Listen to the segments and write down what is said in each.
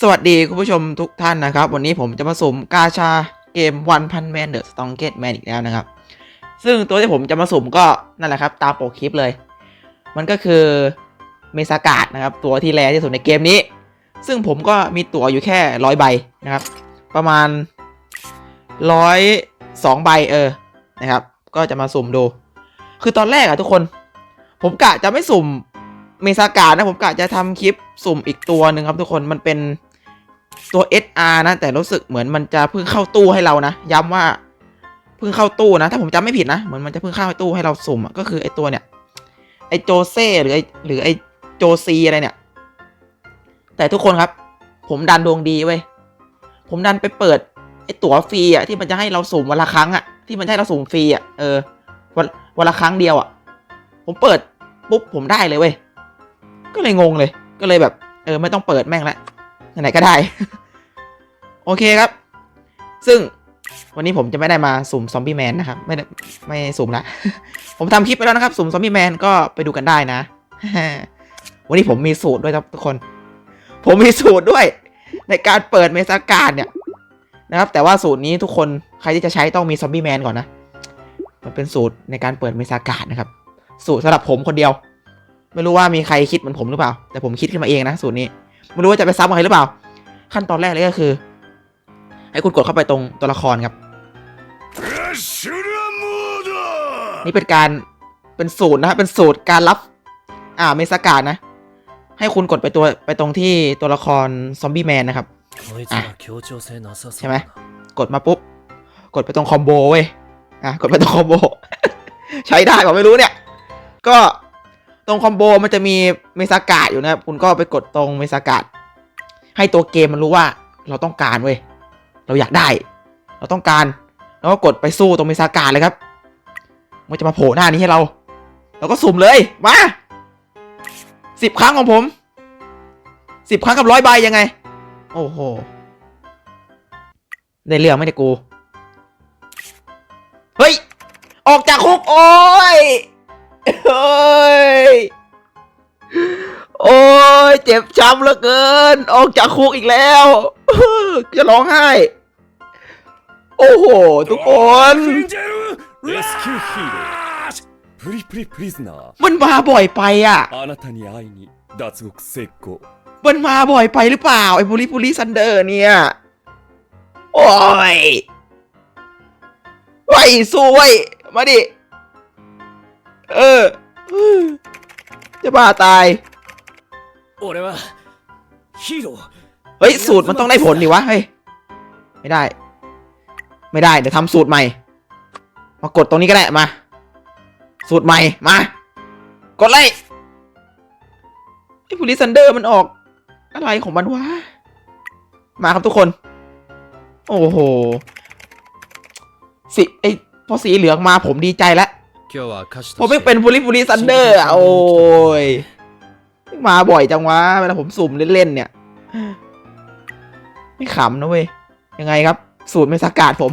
สวัสดีคุณผู้ชมทุกท่านนะครับ วันนี้ผมจะมาสุ่มกาชาเกมวันพันแมนเดอะสตองเกตแมนอีกแล้วนะครับ ซึ่งตัวที่ผมจะมาสุ่มก็นั่นแหละครับ ตามโปรคลิปเลย มันก็คือเมสากาดนะครับ ตัวที่แรที่สุดในเกมนี้ ซึ่งผมก็มีตั๋วอยู่แค่ร้อยใบนะครับ ประมาณร้อยสองใบเออนะครับ ก็จะมาสุ่มดู คือตอนแรกอะทุกคน ผมกะจะไม่สุ่ม เมสากานะผมกะจะทำคลิปสุ่มอีกตัวหนึ่งครับทุกคนมันเป็นตัว SR นะ แต่รู้สึกเหมือนมันจะเพิ่งเข้าตู้ให้เรานะ ย้ำว่าเพิ่งเข้าตู้นะ ถ้าผมจำไม่ผิดนะเหมือนมันจะเพิ่งเข้าตู้ให้เราสุ่มอะก็คือไอตัวเนี่ยไอโจเซ่หรือไอหรือไอโจซีอะไรเนี่ย แต่ทุกคนครับ ผมดันดวงดีเว้ยผมดันไปเปิดไอตั๋วฟรีอะที่มันจะให้เราสุ่มวันละครั้งอะที่มันให้เราสุ่มฟรีอะเออวันวันละครั้งเดียวอะผมเปิดปุ๊บผมได้เลยเว้ย ก็เลยงงเลย ก็เลยแบบ เออไม่ต้องเปิดแม่งละไหนก็ได้ โอเคครับ ซึ่งวันนี้ผมจะไม่ได้มาสุ่มซอมบี้แมนนะครับ ไม่ได้ไม่สุ่มละ ผมทำคลิปไปแล้วนะครับ สุ่มซอมบี้แมนก็ไปดูกันได้นะ วันนี้ผมมีสูตรด้วยครับทุกคน ผมมีสูตรด้วย ในการเปิดเมสการเนี่ยนะครับ แต่ว่าสูตรนี้ทุกคนใครที่จะใช้ต้องมีซอมบี้แมนก่อนนะ มันเป็นสูตรในการเปิดเมสการนะครับ สูตรสำหรับผมคนเดียว ไม่รู้ว่ามีใครคิดเหมือนผมหรือเปล่า แต่ผมคิดขึ้นมาเองนะสูตรนี้ ไม่รู้ว่าจะไปซ้ำกับใครหรือเปล่า ขั้นตอนแรกเลยก็คือ ให้คุณกดเข้าไปตรงตัวละครครับ นี่เป็นการเป็นสูตรนะฮะเป็นสูตรการรับ อ่าเมสกาดนะ ให้คุณกดไปตัวไปตรงที่ตัวละครซอมบี้แมนนะครับใช่ไหมกดมาปุ๊บ กดไปตรงคอมโบเว้ยอะกดไปตรงคอมโบ ใช้ได้ผมไม่รู้เนี่ย ก็ ตรงคอมโบมันจะมีเมสากาดอยู่นะครับ คุณก็ไปกดตรงเมสากาดให้ตัวเกมมันรู้ว่าเราต้องการเว้ย เราอยากได้ เราต้องการ แล้วก็กดไปสู้ตรงเมสากาดเลยครับ มันจะมาโผล่หน้านี้ให้เรา เราก็สุ่มเลย มาสิบครั้งของผมสิบครั้งกับร้อยใบยังไง โอ้โห ได้เรื่องไม่ได้กู เฮ้ย ออกจากคุก โอ้ย เฮ้ย โอ้ย เจ็บช้ำเหลือเกิน ออกจากคุกอีกแล้ว จะร้องไห้ โอ้โห ทุกคน レンジェルレスキューヒーロープリプリプリズナー มันมาบ่อยไปอ่ะ あなたに会いに脱獄成功 มันมาบ่อยไปหรือเปล่า ไอ้บุริบุริซันเดอร์เนี่ย โอ้ยไว้สู้ไว้ยมาดิ เออ จะบ้าตาย 俺はヒーロー เฮ้ย สูตรมันต้องได้ผลดิวะ เฮ้ย ไม่ได้ ไม่ได้ เดี๋ยวทำสูตรใหม่ มากดตรงนี้ก็ได้ มา สูตรใหม่ มา กดเลยไอ้บุริซันเดอร์มันออก อะไรของมันวะ มาครับทุกคน โอ้โห สิไอพอสีเหลืองมาผมดีใจแล้ว ผมไม่เป็นบุริบุริซันเดอร์อะโอ้ยมาบ่อยจังวะเวลาผมสุ่มเล่นๆเนี่ย ไม่ขำนะเว้ย ยังไงครับ สูตรไม่สกาดผม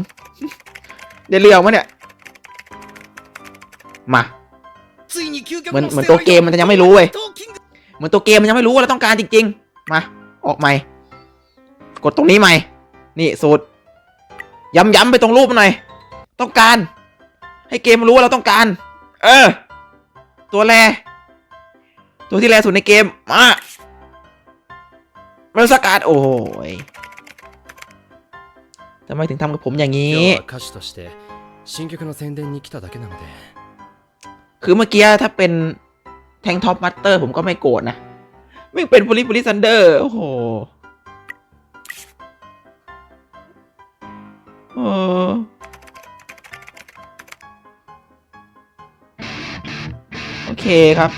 เดี๋ยวเรื่องวะเนี่ย มาเหมือนเหมือนตัวเกมมันยังไม่รู้เว้ยเหมือนตัวเกมมันยังไม่รู้ว่าเราต้องการจริง ๆ มา ออกใหม่ กดตรงนี้ใหม่ นี่สูตรย้ำๆไปตรงรูปหน่อย ต้องการ ให้เกมรู้ว่าเราต้องการ เออ ตัวแรตัวที่แรสุดในเกม มามาสกัดโอ้ยทำไมถึงทำกับผมอย่างนี้คือเมื่อกี้ถ้าเป็นแทงท็อปมัตเตอร์ผมก็ไม่โกรธนะไม่เป็นบริบริซันเดอร์โอ้โหโอ้ อโอเคครับ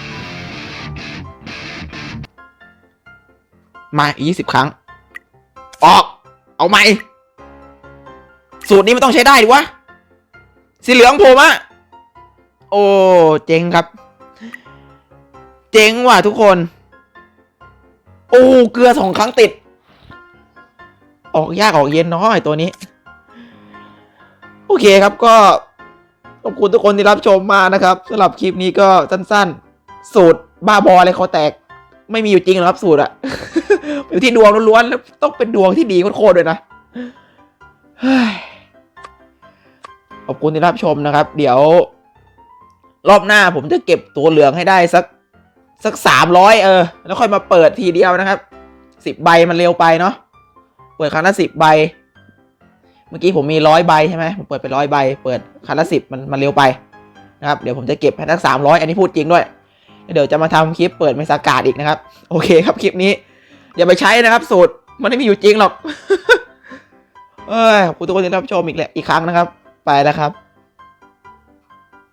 มาอีกยี่สิบครั้ง ออก เอาใหม่ สูตรนี้มันต้องใช้ได้ดิวะ สีเหลืองผมอะโอ้ เจ๋งครับ เจ๋งว่ะทุกคน โอ้ เกลือสองครั้งติด ออกยากออกเย็นเนาะไอตัวนี้ โอเคครับก็ ขอบคุณทุกคนที่รับชมมานะครับสำหรับคลิปนี้ก็สั้นๆ สูตรบ้าบออะไรเขาแตก ไม่มีอยู่จริงหรอกครับสูตรอะอยู่ที่ดวงล้วนๆแล้วต้องเป็นดวงที่ดีโคตรๆด้วยนะขอบคุณที่รับชมนะครับ เดี๋ยว รอบหน้าผมจะเก็บตัวเหลืองให้ได้สักสักสามร้อยเออ แล้วค่อยมาเปิดทีเดียวนะครับสิบใบมันเร็วไปเนาะเปิดครั้งละสิบใบ มื่อกี้ผมมีร้อยใบใช่ไหมผมเปิดไปร้อยใบ เปิดครั้งละสิบมันมันเร็วไปนะครับ เดี๋ยวผมจะเก็บให้ทั้งสามร้อยอันนี้พูดจริงด้วย เดี๋ยวจะมาทำคลิปเปิดเมสากาดอีกนะครับ โอเคครับคลิปนี้ อย่าไปใช้นะครับ สูตรมันไม่มีอยู่จริงหรอก เอ้ยขอบคุณทุกคนที่รับชมอีกแหละอีกครั้งนะครับ ไปแล้วครับ